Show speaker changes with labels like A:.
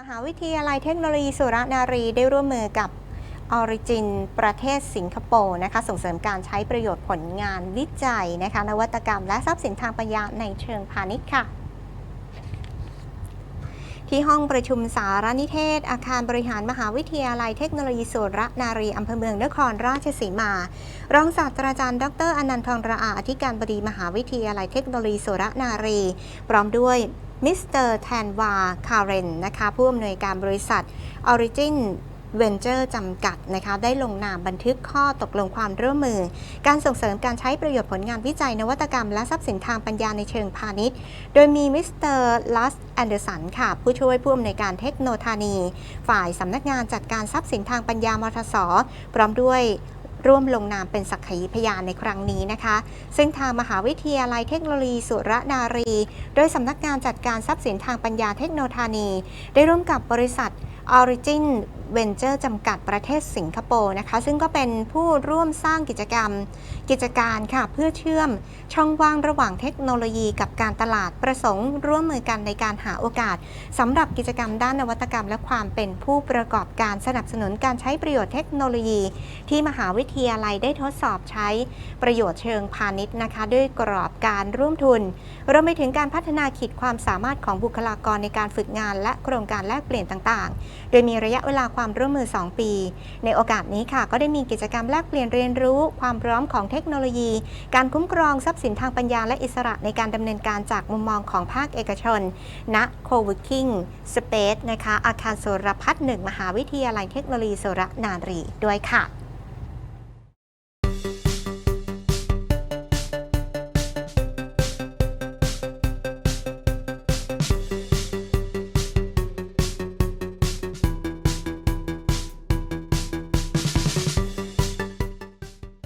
A: มหาวิทยาลัยเทคโนโลยีสุรนารีได้ร่วมมือกับออริจินประเทศสิงคโปร์นะคะส่งเสริมการใช้ประโยชน์ผลงานวิจัยนะคะนวัตกรรมและทรัพย์สินทางปัญญาในเชิงพาณิชย์ค่ะ ที่ห้องประชุมสารนิเทศ อาคารบริหารมหาวิทยาลัยเทคโนโลยีสุรนารีอำเภอเมืองนครราชสีมา รองศาสตราจารย์ ดรอนันทองระอาอธิการบดีมหาวิทยาลัยเทคโนโลยีสุรนารี พร้อมด้วย มิสเตอร์แทนวาคาเรนนะคะผู้อำนวยการบริษัท Origin Venture จำกัดนะคะได้ลงนามบันทึกข้อตกลงความร่วมมือ การส่งเสริมการใช้ประโยชน์ผลงานวิจัยนวัตกรรม และทรัพย์สินทางปัญญาในเชิงพาณิชย์ โดยมีมิสเตอร์ลัสแอนเดอร์สันค่ะ ผู้ช่วยผู้อำนวยการเทคโนธานีฝ่ายสำนักงานจัดการทรัพย์สินทางปัญญามทสพร้อมด้วย ร่วมลงนามเป็นสักขีพยานในครั้งนี้นะคะ ซึ่งทางมหาวิทยาลัยเทคโนโลยีสุรนารี โดยสำนักงานจัดการทรัพย์สินทางปัญญาเทคโนโลยีได้ร่วมกับบริษัท Origin Venture จำกัดประเทศสิงคโปร์นะคะ ซึ่งก็เป็นผู้ร่วมสร้างกิจกรรม กิจการค่ะ เพื่อเชื่อมช่องว่างระหว่างเทคโนโลยีกับการตลาดประสงค์ ร่วมมือกันในการหาโอกาสสำหรับกิจกรรมด้านนวัตกรรม และความเป็นผู้ประกอบการสนับสนุนการใช้ประโยชน์เทคโนโลยี ที่มหาวิทยาลัยได้ทดสอบใช้ประโยชน์เชิงพาณิชย์นะคะ ด้วยกรอบการร่วมทุนรวมไปถึงการพัฒนาขีดความสามารถของบุคลากรในการฝึกงาน และโครงการแลกเปลี่ยนต่างๆ โดยมีระยะเวลาความร่วมมือ 2 ปี ในโอกาสนี้ค่ะ ก็ได้มีกิจกรรมแลกเปลี่ยนเรียนรู้ ความพร้อมของเทคโนโลยี การคุ้มครองทรัพย์สินทางปัญญาและอิสระในการดำเนินการจากมุมมองของภาคเอกชนณ Co-working Space นะคะอาคารโสรพัฒน์หนึ่งมหาวิทยาลัยเทคโนโลยีโสรนารีด้วยค่ะ